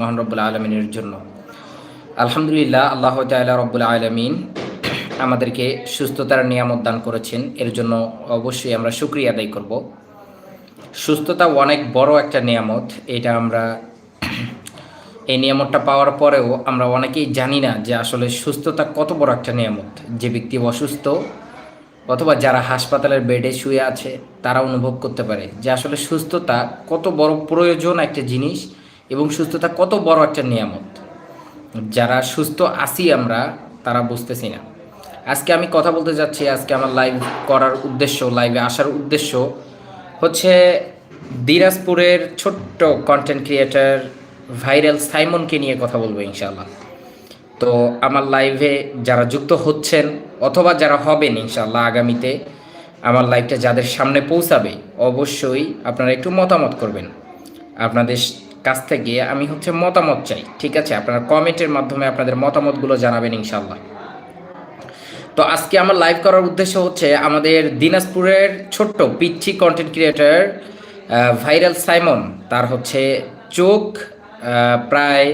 মহান রব্বুল আলমিনের জন্য। আলহামদুলিল্লাহ, আল্লাহ তাল্লাহ রব্বুল আলমিন আমাদেরকে সুস্থতার নিয়ামত দান করেছেন। এর জন্য অবশ্যই আমরা সুক্রিয়া আদায় করব। সুস্থতা অনেক বড় একটা নিয়ামত। এটা আমরা এই নিয়ামতটা পাওয়ার পরেও আমরা অনেকেই জানি না যে আসলে সুস্থতা কত বড় একটা নিয়ামত। যে ব্যক্তি অসুস্থ অথবা যারা হাসপাতালের বেডে শুয়ে আছে, তারা অনুভব করতে পারে যে আসলে সুস্থতা কত বড় প্রয়োজন একটা জিনিস। এবং সুস্থতা কত বড় একটা নিয়ামত। যারা সুস্থ আছি আমরা, তারা বুঝতেছি না। আজকে আমি কথা বলতে যাচ্ছি, আজকে আমার লাইভ করার উদ্দেশ্য লাইভে আসার উদ্দেশ্য হচ্ছে দিনাজপুরের ছোট্ট কন্টেন্ট ক্রিয়েটার ভাইরাল সাইমনকে নিয়ে কথা বলব ইনশাল্লাহ তো আমার লাইভে যারা যুক্ত হচ্ছেন অথবা যারা হবেন ইনশাল্লাহ আগামীতে, আমার লাইভটা যাদের সামনে পৌঁছাবে, অবশ্যই আপনারা একটু মতামত করবেন। আপনাদের কাছ থেকে আমি হচ্ছে মতামত চাই, ঠিক আছে? আপনারা কমেন্টের মাধ্যমে আপনাদের মতামতগুলো জানাবেন ইনশাল্লাহ তো আজকে আমার লাইভ করার উদ্দেশ্য হচ্ছে আমাদের দিনাজপুরের ছোট্ট পিচ্ছি কন্টেন্ট ক্রিয়েটার ভাইরাল সাইমন। তার হচ্ছে চোখ প্রায়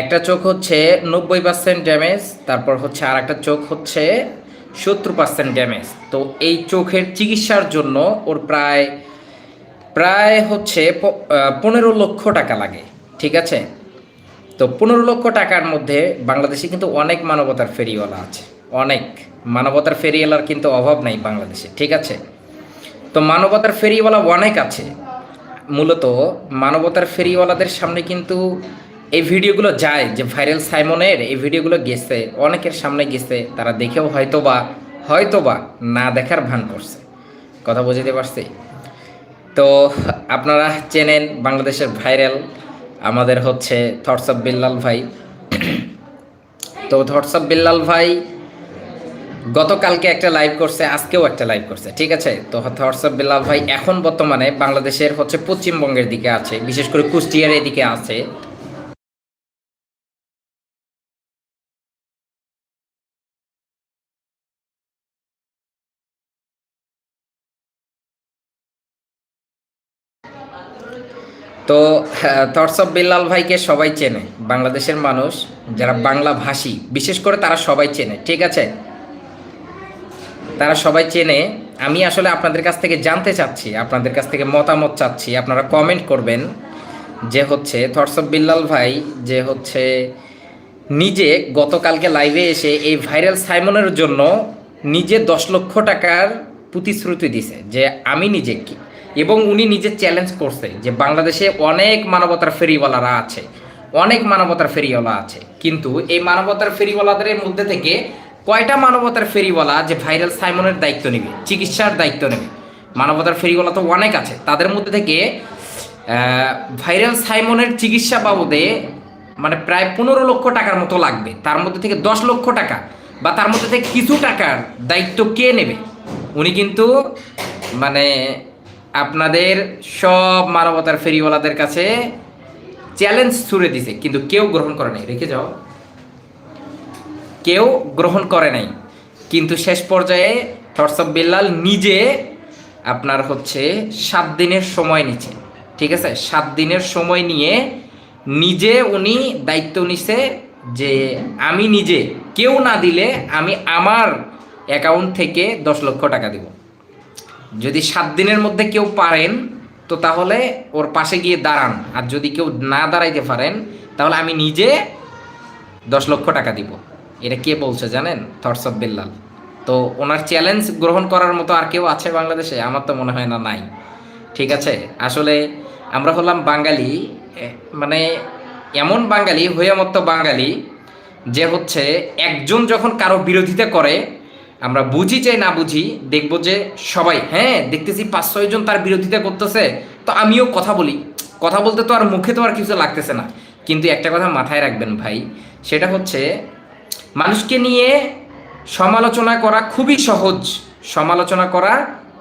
একটা চোখ হচ্ছে নব্বই পার্সেন্ট ড্যামেজ তারপর হচ্ছে আর একটা চোখ হচ্ছে সত্তর পার্সেন্ট ড্যামেজ তো এই চোখের চিকিৎসার জন্য ওর প্রায় প্রায় হচ্ছে পনেরো লক্ষ টাকা লাগে, ঠিক আছে? তো পনেরো লক্ষ টাকার মধ্যে বাংলাদেশে কিন্তু অনেক মানবতার ফেরিওয়ালা আছে, অনেক। মানবতার ফেরিওয়ালার কিন্তু অভাব নাই বাংলাদেশে, ঠিক আছে? তো মানবতার ফেরিওয়ালা অনেক আছে। মূলত মানবতার ফেরিওয়ালাদের সামনে কিন্তু এই ভিডিওগুলো যায়, যে ভাইরাল সাইমনের এই ভিডিওগুলো গেছে, অনেকের সামনে গেছে, তারা দেখেও হয়তোবা হয়তোবা না দেখার ভান করছে। কথা বুঝতে পারছি? তো আপনারা চেনেন বাংলাদেশের ভাইরাল আমাদের হচ্ছে থটস অফ বিল্লাল ভাই। তো থটস অফ বিল্লাল ভাই গতকালকে একটা লাইভ করছে, আজকেও একটা লাইভ করছে, ঠিক আছে? তো থটস বিল্লাল ভাই এখন বর্তমানে বাংলাদেশের হচ্ছে পশ্চিমবঙ্গের দিকে আছে, বিশেষ করে কুষ্টিয়ার এদিকে আছে। তো থটস অফ বিল্লাল ভাইকে সবাই চেনে বাংলাদেশের মানুষ যারা বাংলা ভাষী বিশেষ করে তারা সবাই চেনে ঠিক আছে? তারা সবাই চেনে আমি আসলে আপনাদের কাছ থেকে জানতে চাচ্ছি আপনাদের কাছ থেকে মতামত চাচ্ছি আপনারা কমেন্ট করবেন যে হচ্ছে থটস অফ বিল্লাল ভাই যে হচ্ছে নিজে গতকালকে লাইভে এসে এই ভাইরাল সাইমনের জন্য নিজে দশ লক্ষ টাকার প্রতিশ্রুতি দিছে যে আমি নিজে কি এবং উনি নিজে চ্যালেঞ্জ করছে যে বাংলাদেশে অনেক মানবতার ফেরিওয়ালারা আছে, অনেক মানবতার ফেরিওয়ালা আছে। কিন্তু এই মানবতার ফেরিওয়ালাদের মধ্যে থেকে কয়টা মানবতার ফেরিওয়ালা যে ভাইরাল সাইমনের দায়িত্ব নেবে, চিকিৎসার দায়িত্ব নেবে? মানবতার ফেরিওয়ালা তো অনেক আছে। তাদের মধ্যে থেকে ভাইরাল সাইমনের চিকিৎসা বাবদে মানে প্রায় পনেরো লক্ষ টাকার মতো লাগবে। তার মধ্যে থেকে দশ লক্ষ টাকা বা তার মধ্যে থেকে কিছু টাকার দায়িত্ব কে নেবে? উনি কিন্তু মানে আপনাদের সব মানবতার ফেরিওয়ালাদের কাছে চ্যালেঞ্জ ছুড়ে দিছে, কিন্তু কেউ গ্রহণ করে নাই। রেখে যাও। কেউ গ্রহণ করে নাই। কিন্তু শেষ পর্যায়ে অফ বিল্লাল নিজে আপনার হচ্ছে সাত দিনের সময় নিচ্ছে ঠিক আছে? সাত দিনের সময় নিয়ে নিজে উনি দায়িত্ব নিছে যে আমি নিজে, কেউ না দিলে আমি আমার অ্যাকাউন্ট থেকে দশ লক্ষ টাকা দিব। যদি সাত দিনের মধ্যে কেউ পারেন, তো তাহলে ওর পাশে গিয়ে দাঁড়ান। আর যদি কেউ না দাঁড়াইতে পারেন, তাহলে আমি নিজে দশ লক্ষ টাকা দিব। এটা কে বলছে জানেন? Thoughts of Billal. তো ওনার চ্যালেঞ্জ গ্রহণ করার মতো আর কেউ আছে বাংলাদেশে? আমার তো মনে হয় না, নাই। ঠিক আছে? আসলে আমরা হলাম বাঙালি। মানে এমন বাঙালি মতো বাঙালি যে হচ্ছে একজন যখন কারও বিরোধিতা করে আমরা বুঝি চাই না বুঝি, দেখব যে সবাই হ্যাঁ দেখতেছি পাঁচ, ছয় জন তার বিরোধিতা করতেছে, তো আমিও কথা বলি। কথা বলতে তো আর মুখে তো আর কিছু লাগতেছে না। কিন্তু একটা কথা মাথায় রাখবেন ভাই, সেটা হচ্ছে মানুষকে নিয়ে সমালোচনা করা খুবই সহজ, সমালোচনা করা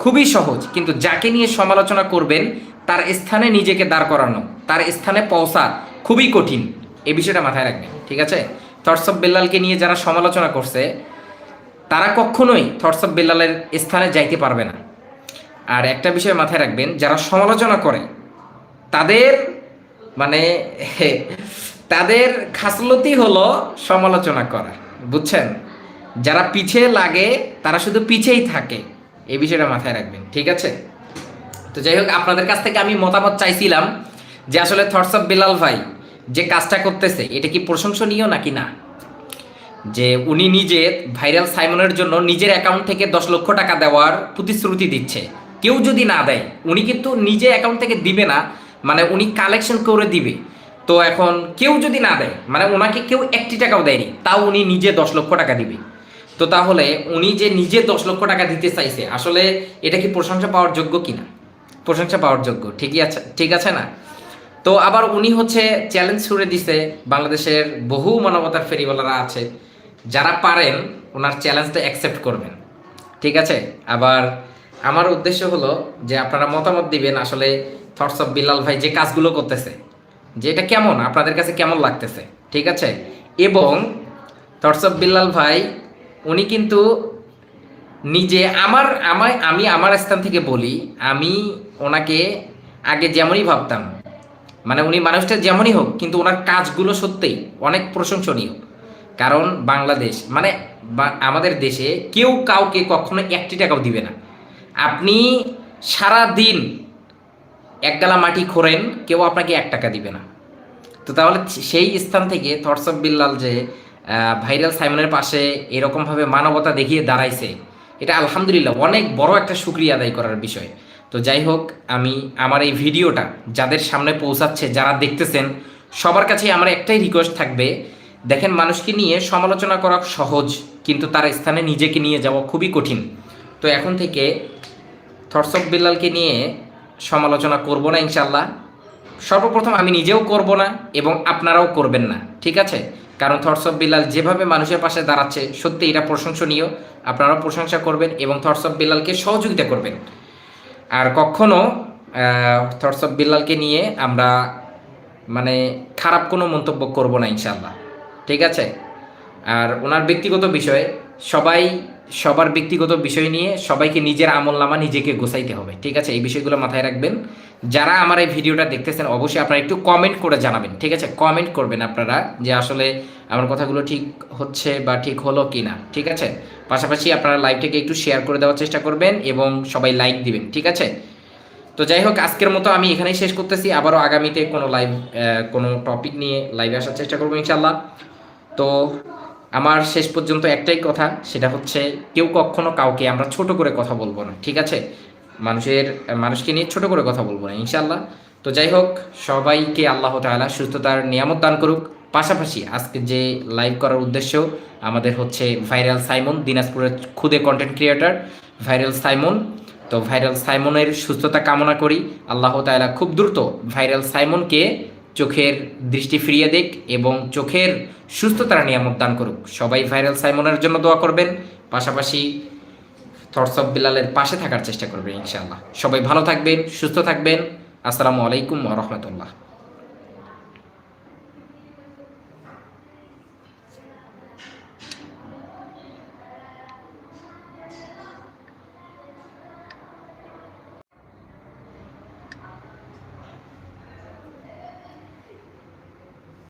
খুবই সহজ, কিন্তু যাকে নিয়ে সমালোচনা করবেন, তার স্থানে নিজেকে দাঁড় করানো, তার স্থানে পৌঁছা খুবই কঠিন। এ বিষয়টা মাথায় রাখবেন, ঠিক আছে? থটস বেল্লালকে নিয়ে যারা সমালোচনা করছে তারা কখনোই থটস অফ বেল্লালের স্থানে যাইতে পারবে না। আর একটা বিষয় মাথায় রাখবেন, যারা সমালোচনা করে, তাদের মানে তাদের খাসলতি হলো সমালোচনা করা, বুঝছেন? যারা পিছে লাগে, তারা শুধু পিছেই থাকে, এই বিষয়টা মাথায় রাখবেন, ঠিক আছে? তো যাই হোক, আপনাদের কাছ থেকে আমি মতামত চাইছিলাম যে আসলে থটস অফ বিলাল ভাই যে কাজটা করতেছে, এটা কি প্রশংসনীয় নাকি না? যে উনি নিজে ভাইরাল সাইমনের জন্য নিজের অ্যাকাউন্ট থেকে দশ লক্ষ টাকা দেওয়ার প্রতিশ্রুতি দিচ্ছে। কেউ যদি না দেয়, উনি কিন্তু নিজে অ্যাকাউন্ট থেকে দিবে না মানে উনি কালেকশন করে দিবে। তো এখন কেউ যদি না দেয় মানে ওনাকে কেউ একটি টাকাও দেয়নি, তাও উনি নিজে দশ লক্ষ টাকা দিবে। তো তাহলে উনি যে নিজে দশ লক্ষ টাকা দিতে চাইছে, আসলে এটা কি প্রশংসা পাওয়ার যোগ্য কিনা? প্রশংসা পাওয়ার যোগ্য, ঠিকই আছে, ঠিক আছে না? তো আবার উনি হচ্ছে চ্যালেঞ্জ ছুড়ে দিছে, বাংলাদেশের বহু মানবতার ফেরিওয়ালারা আছে। যারা পারেন, ওনার চ্যালেঞ্জটা অ্যাকসেপ্ট করবেন। ঠিক আছে? আবার আমার উদ্দেশ্য হলো যে আপনারা মতামত দিবেন আসলে থটস অফ বিল্লাল ভাই যে কাজগুলো করতেছে, যে এটা কেমন, আপনাদের কাছে কেমন লাগতেছে? ঠিক আছে? এবং থটস অফ বিল্লাল ভাই, উনি কিন্তু নিজে আমার, আমায়, আমি আমার স্থান থেকে বলি, আমি ওনাকে আগে যেমনই ভাবতাম মানে উনি মানুষটা যেমনই হোক, কিন্তু ওনার কাজগুলো সত্যিই অনেক প্রশংসনীয়। কারণ বাংলাদেশ মানে আমাদের দেশে কেউ কাউকে কখনো একটি টাকাও দিবে না। আপনি সারা দিন এক গালা মাটি খোরেন, কেউ আপনাকে এক টাকা দিবে না। তো তাহলে সেই স্থান থেকে থটস অফ বিল্লাল যে ভাইরাল সাইমনের পাশে এরকমভাবে মানবতা দেখিয়ে দাঁড়াইছে, এটা আলহামদুলিল্লাহ অনেক বড় একটা সুক্রিয়া আদায় করার বিষয়। তো যাই হোক, আমি আমার এই ভিডিওটা যাদের সামনে পৌঁছাচ্ছে, যারা দেখতেছেন, সবার কাছে আমার একটাই রিকোয়েস্ট থাকবে দেখেন, মানুষকে নিয়ে সমালোচনা করা সহজ, কিন্তু তার স্থানে নিজেকে নিয়ে যাওয়া খুবই কঠিন। তো এখন থেকে থটস অফ বিল্লালকে নিয়ে সমালোচনা করব না ইনশাল্লাহ সর্বপ্রথম আমি নিজেও করব না এবং আপনারাও করবেন না, ঠিক আছে? কারণ থটস বিল্লাল যেভাবে মানুষের পাশে দাঁড়াচ্ছে, সত্যি এটা প্রশংসনীয়। আপনারাও প্রশংসা করবেন এবং থটস অফ বিল্লালকে সহযোগিতা করবেন। আর কখনো থটস অফ বিল্লালকে নিয়ে আমরা মানে খারাপ কোনো মন্তব্য করব না ইনশাল্লাহ ঠিক আছে? আর ওনার ব্যক্তিগত বিষয়, সবাই, সবার ব্যক্তিগত বিষয় নিয়ে সবাইকে নিজের আমল নামা নিজেকে গোছাইতে হবে, ঠিক আছে? এই বিষয়গুলো মাথায় রাখবেন। যারা আমার এই ভিডিওটা দেখতেছেন, অবশ্যই আপনারা একটু কমেন্ট করে জানাবেন, ঠিক আছে? কমেন্ট করবেন আপনারা যে আসলে আমার কথাগুলো ঠিক হচ্ছে বা ঠিক হলো কি না ঠিক আছে? পাশাপাশি আপনারা লাইভটাকে একটু শেয়ার করে দেওয়ার চেষ্টা করবেন এবং সবাই লাইক দিবেন, ঠিক আছে? তো যাই হোক আজকের মতো আমি এখানেই শেষ করতেছি। আবারও আগামীতে কোনো লাইভ কোনো টপিক নিয়ে লাইভে আসার চেষ্টা করব ইনশাল্লাহ তো আমার শেষ পর্যন্ত একটাই কথা, সেটা হচ্ছে কেউ কখনো কাউকে আমরা ছোট করে কথা বলব না, ঠিক আছে? মানুষের, মানুষকে নিয়ে ছোট করে কথা বলব না ইনশাল্লাহ তো যাই হোক সবাইকে আল্লাহ তাআলা সুস্থতার নিয়ামত দান করুক। পাশাপাশি আজকে যে লাইভ করার উদ্দেশ্য, আমাদের হচ্ছে ভাইরাল সাইমন, দিনাজপুরের খুদে কন্টেন্ট ক্রিয়েটার ভাইরাল সাইমন। তো ভাইরাল সাইমনের সুস্থতা কামনা করি। আল্লাহ তালা খুব দ্রুত ভাইরাল সাইমনকে চোখের দৃষ্টি ফিরিয়ে দিক এবং চোখের সুস্থতার নিয়ামত দান করুক। সবাই ভাইরাল সাইমনের জন্য দোয়া করবেন। পাশাপাশি থটস অফ বিলালের পাশে থাকার চেষ্টা করবেন ইনশাআল্লাহ। সবাই ভালো থাকবেন, সুস্থ থাকবেন। আসসালামু আলাইকুম রহমতুল্লাহ।